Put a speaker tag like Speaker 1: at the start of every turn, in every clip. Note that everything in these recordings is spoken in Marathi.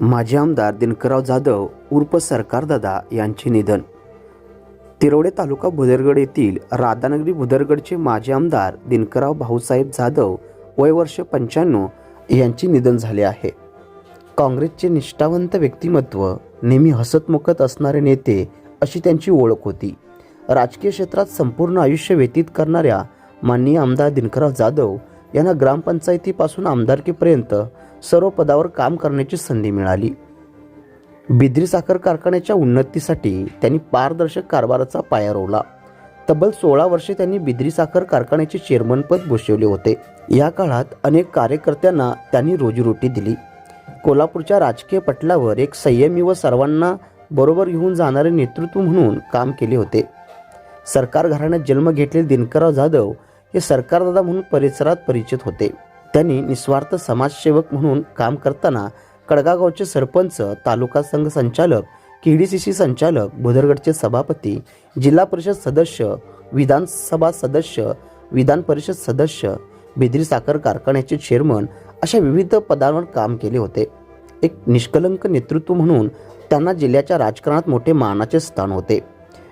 Speaker 1: माजी आमदार दिनकरराव जाधव उर्फ सरकारदादा यांचे निधन. तिरोडे तालुका भुदरगड येथील राधानगरी भुदरगडचे माजी आमदार दिनकरराव भाऊसाहेब जाधव वय वर्ष पंच्याण्णव यांचे निधन झाले आहे. काँग्रेसचे निष्ठावंत व्यक्तिमत्व नेहमी हसतमुखत असणारे नेते अशी त्यांची ओळख होती. राजकीय क्षेत्रात संपूर्ण आयुष्य व्यतीत करणाऱ्या माननीय आमदार दिनकरराव जाधव यांना ग्रामपंचायतीपासून आमदारकीपर्यंत सर्व पदावर काम करण्याची संधी मिळाली. बिद्री साखर कारखान्याच्या उन्नतीसाठी त्यांनी पारदर्शक कारभाराचा पाया रोवला. तब्बल सोळा वर्षे त्यांनी बिद्री साखर कारखान्याचे चेअरमनपद भूषवले होते. या काळात अनेक कार्यकर्त्यांना त्यांनी रोजीरोटी दिली. कोल्हापूरच्या राजकीय पटलावर एक संयमी व सर्वांना बरोबर घेऊन जाणारे नेतृत्व म्हणून काम केले होते. सरकार घराण्यात जन्म घेतलेले दिनकरराव जाधव हे सरकारदादा म्हणून परिसरात परिचित होते. त्यांनी निस्वार्थ समाजसेवक म्हणून काम करताना कडगागावचे सरपंच तालुका संघ संचालक केडीसीसी संचालक भुदरगडचे सभापती जिल्हा परिषद सदस्य विधानसभा सदस्य विधान परिषद सदस्य बिद्री साखर कारखान्याचे चेअरमन अशा विविध पदांवर काम केले होते. एक निष्कलंक नेतृत्व म्हणून त्यांना जिल्ह्याच्या राजकारणात मोठे मानाचे स्थान होते.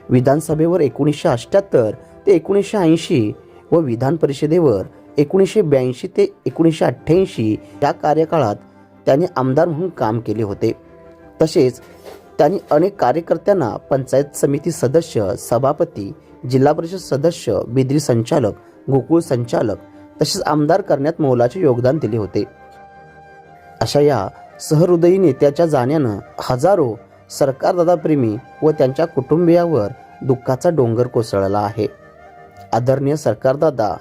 Speaker 1: विधानसभेवर एकोणीसशे अठ्ठ्याहत्तर ते एकोणीसशे ऐंशी व विधान परिषदेवर एकोणीसशे ब्याऐंशी ते एकोणीसशे अठ्ठ्याऐंशी या कार्यकाळात त्यांनी आमदार म्हणून काम केले होते. तसेच त्यांनी अनेक कार्यकर्त्यांना पंचायत समिती सदस्य सभापती जिल्हा परिषद सदस्य बिद्री संचालक गोकुळ संचालक तसेच आमदार करण्यात मोलाचे योगदान दिले होते. अशा या सहृदयी नेत्याच्या जाण्यानं हजारो सरकारदादाप्रेमी व त्यांच्या कुटुंबियावर दुःखाचा डोंगर कोसळला आहे. आदरणीय सरकारदादा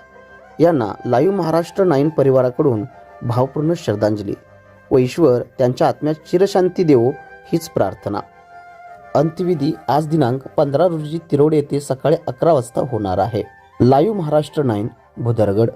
Speaker 1: यांना लाईव्ह महाराष्ट्र नाईन परिवाराकडून भावपूर्ण श्रद्धांजली. व ईश्वर त्यांच्या आत्म्यात चिरशांती देवो हीच प्रार्थना. अंत्यविधी आज दिनांक पंधरा रोजी तिरोड येथे सकाळी अकरा वाजता होणार आहे. Live Maharashtra nine Bhudargad.